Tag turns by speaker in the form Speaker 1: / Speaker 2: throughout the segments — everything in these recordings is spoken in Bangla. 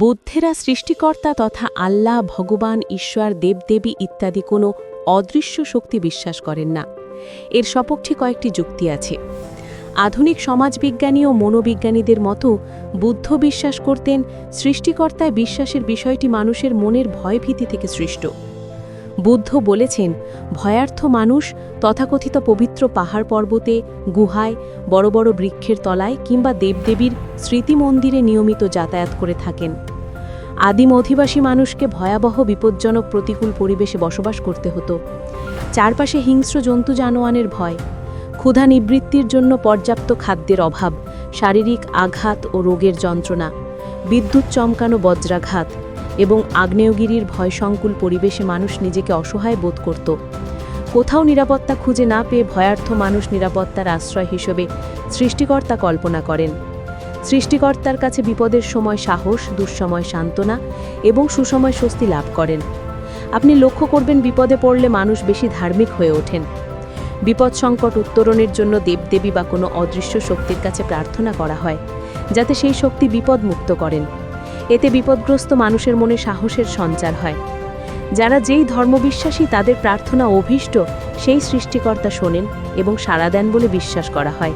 Speaker 1: বুদ্ধেরা সৃষ্টিকর্তা তথা আল্লাহ, ভগবান, ঈশ্বর, দেবদেবী ইত্যাদি কোনো অদৃশ্য শক্তি বিশ্বাস করেন না। এর সপক্ষে কয়েকটি যুক্তি আছে। আধুনিক সমাজবিজ্ঞানী ও মনোবিজ্ঞানীদের মতো বুদ্ধ বিশ্বাস করতেন সৃষ্টিকর্তায় বিশ্বাসের বিষয়টি মানুষের মনের ভয়ভীতি থেকে সৃষ্ট। বুদ্ধ বলেছেন, ভয়ার্থ মানুষ তথাকথিত পবিত্র পাহাড় পর্বতে, গুহায়, বড় বড় বৃক্ষের তলায় কিংবা দেবদেবীর স্মৃতি মন্দিরে নিয়মিত যাতায়াত করে থাকেন। আদিম অধিবাসী মানুষকে ভয়াবহ, বিপজ্জনক প্রতিকূল পরিবেশে বসবাস করতে হতো। চারপাশে হিংস্র জন্তু জানোয়ানের ভয়, ক্ষুধা নিবৃত্তির জন্য পর্যাপ্ত খাদ্যের অভাব, শারীরিক আঘাত ও রোগের যন্ত্রণা, বিদ্যুৎ চমকানো বজ্রাঘাত এবং আগ্নেয়গিরির ভয়সংকুল পরিবেশে মানুষ নিজেকে অসহায় বোধ করত। কোথাও নিরাপত্তা খুঁজে না পেয়ে ভয়ার্থ মানুষ নিরাপত্তার আশ্রয় হিসেবে সৃষ্টিকর্তা কল্পনা করেন। সৃষ্টিকর্তার কাছে বিপদের সময় সাহস, দুঃসময় সান্ত্বনা এবং সুসময় স্বস্তি লাভ করেন। আপনি লক্ষ্য করবেন বিপদে পড়লে মানুষ বেশি ধার্মিক হয়ে ওঠেন। বিপদ সংকট উত্তরণের জন্য দেবদেবী বা কোনো অদৃশ্য শক্তির কাছে প্রার্থনা করা হয়, যাতে সেই শক্তি বিপদ মুক্ত করেন। এতে বিপদগ্রস্ত মানুষের মনে সাহসের সঞ্চার হয়। যারা যেই ধর্মবিশ্বাসী তাদের প্রার্থনা অভীষ্ট, সেই সৃষ্টিকর্তা শোনেন এবং সাড়া দেন বলে বিশ্বাস করা হয়।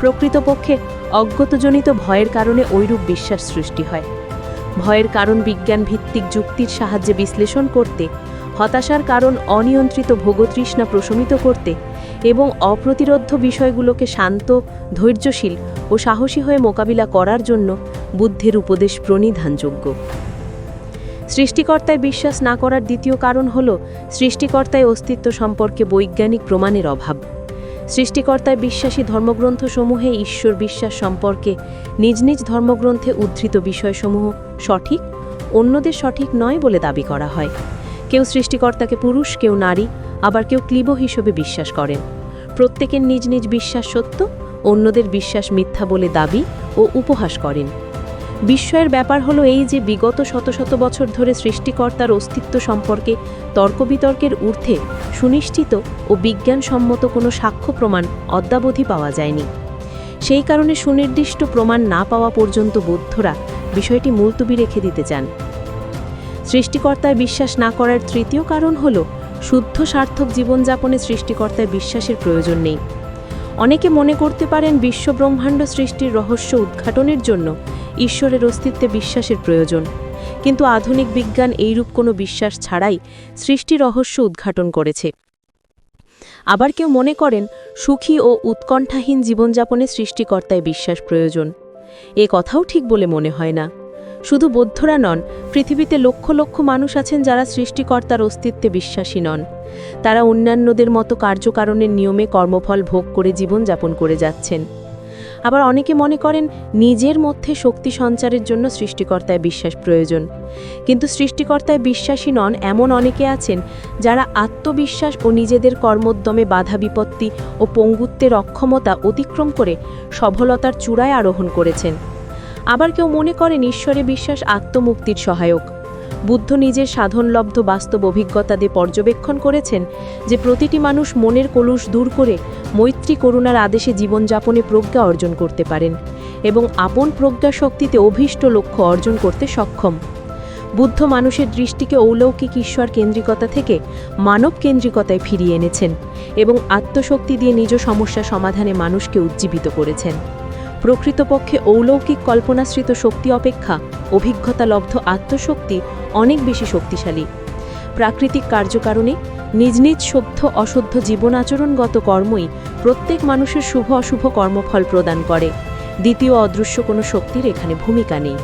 Speaker 1: প্রকৃতপক্ষে অজ্ঞতজনিত ভয়ের কারণে ঐরূপ বিশ্বাস সৃষ্টি হয়। ভয়ের কারণ বিজ্ঞান ভিত্তিক যুক্তির সাহায্যে বিশ্লেষণ করতে, হতাশার কারণ অনিয়ন্ত্রিত ভোগতৃষ্ণা প্রশমিত করতে এবং অপ্রতিরোধ্য বিষয়গুলোকে শান্ত, ধৈর্যশীল ও সাহসী হয়ে মোকাবিলা করার জন্য বুদ্ধের উপদেশ প্রণিধানযোগ্য। সৃষ্টিকর্তায় বিশ্বাস না করার দ্বিতীয় কারণ হল সৃষ্টিকর্তায় অস্তিত্ব সম্পর্কে বৈজ্ঞানিক প্রমাণের অভাব। সৃষ্টিকর্তায় বিশ্বাসী ধর্মগ্রন্থসমূহে ঈশ্বর বিশ্বাস সম্পর্কে নিজ নিজ ধর্মগ্রন্থে উদ্ধৃত বিষয়সমূহ সঠিক, অন্যদের সঠিক নয় বলে দাবি করা হয়। কেউ সৃষ্টিকর্তাকে পুরুষ, কেউ নারী, আবার কেউ ক্লিব হিসেবে বিশ্বাস করেন। প্রত্যেকের নিজ নিজ বিশ্বাস সত্য, অন্যদের বিশ্বাস মিথ্যা বলে দাবি ও উপহাস করেন। বিস্ময়ের ব্যাপার হলো এই যে বিগত শত শত বছর ধরে সৃষ্টিকর্তার অস্তিত্ব সম্পর্কে তর্ক বিতর্কের ঊর্ধ্বে সুনিশ্চিত ও বিজ্ঞানসম্মত কোনো সাক্ষ্য প্রমাণ অদ্যাবধি পাওয়া যায়নি। সেই কারণে সুনির্দিষ্ট প্রমাণ না পাওয়া পর্যন্ত বৌদ্ধরা বিষয়টি মুলতুবি রেখে দিতে চান। সৃষ্টিকর্তায় বিশ্বাস না করার তৃতীয় কারণ হল শুদ্ধ সার্থক জীবনযাপনে সৃষ্টিকর্তায় বিশ্বাসের প্রয়োজন নেই। অনেকে মনে করতে পারেন বিশ্বব্রহ্মাণ্ড সৃষ্টির রহস্য উদ্ঘাটনের জন্য ঈশ্বরের অস্তিত্বে বিশ্বাসের প্রয়োজন। কিন্তু আধুনিক বিজ্ঞান এইরূপ কোনো বিশ্বাস ছাড়াই সৃষ্টি রহস্য উদ্ঘাটন করেছে। আবার কেউ মনে করেন, সুখী ও উৎকণ্ঠাহীন জীবনযাপনে সৃষ্টিকর্তায় বিশ্বাস প্রয়োজন। এ কথাও ঠিক বলে মনে হয় না। শুধু বৌদ্ধরা নন, পৃথিবীতে লক্ষ লক্ষ মানুষ আছেন যারা সৃষ্টিকর্তার অস্তিত্বে বিশ্বাসী নন। তারা অন্যান্যদের মতো কার্যকারণের নিয়মে কর্মফল ভোগ করে জীবনযাপন করে যাচ্ছেন। আবার অনেকে মনে করেন নিজের মধ্যে শক্তি সঞ্চারের জন্য সৃষ্টিকর্তায় বিশ্বাস প্রয়োজন। কিন্তু সৃষ্টিকর্তায় বিশ্বাসী নন এমন অনেকে আছেন যারা আত্মবিশ্বাস ও নিজেদের কর্মোদ্যমে বাধা বিপত্তি ও পঙ্গুত্বের অক্ষমতা অতিক্রম করে সফলতার চূড়ায় আরোহণ করেছেন। আবার কেউ মনে করেন ঈশ্বরে বিশ্বাস আত্মমুক্তির সহায়ক। বুদ্ধ নিজের সাধনলব্ধ বাস্তব অভিজ্ঞতা দিয়ে পর্যবেক্ষণ করেছেন যে প্রতিটি মানুষ মনের কলুষ দূর করে মৈত্রী করুণার আদেশে জীবনযাপনে প্রজ্ঞা অর্জন করতে পারেন এবং আপন প্রজ্ঞা শক্তিতে অভীষ্ট লক্ষ্য অর্জন করতে সক্ষম। বুদ্ধ মানুষের দৃষ্টিকে অলৌকিক ঈশ্বর কেন্দ্রিকতা থেকে মানব কেন্দ্রিকতায় ফিরিয়ে এনেছেন এবং আত্মশক্তি দিয়ে নিজ সমস্যা সমাধানে মানুষকে উজ্জীবিত করেছেন। প্রকৃতপক্ষে অলৌকিক কল্পনাশ্রিত শক্তি অপেক্ষা অভিজ্ঞতালব্ধ আত্মশক্তি অনেক বেশি শক্তিশালী। প্রাকৃতিক কার্যকারণে নিজ নিজ সভ্য অশুদ্ধ জীবন আচরণগত কর্মই প্রত্যেক মানুষের শুভ অশুভ কর্মফল প্রদান করে। দ্বিতীয় অদৃশ্য কোনো শক্তির এখানে ভূমিকা নেই।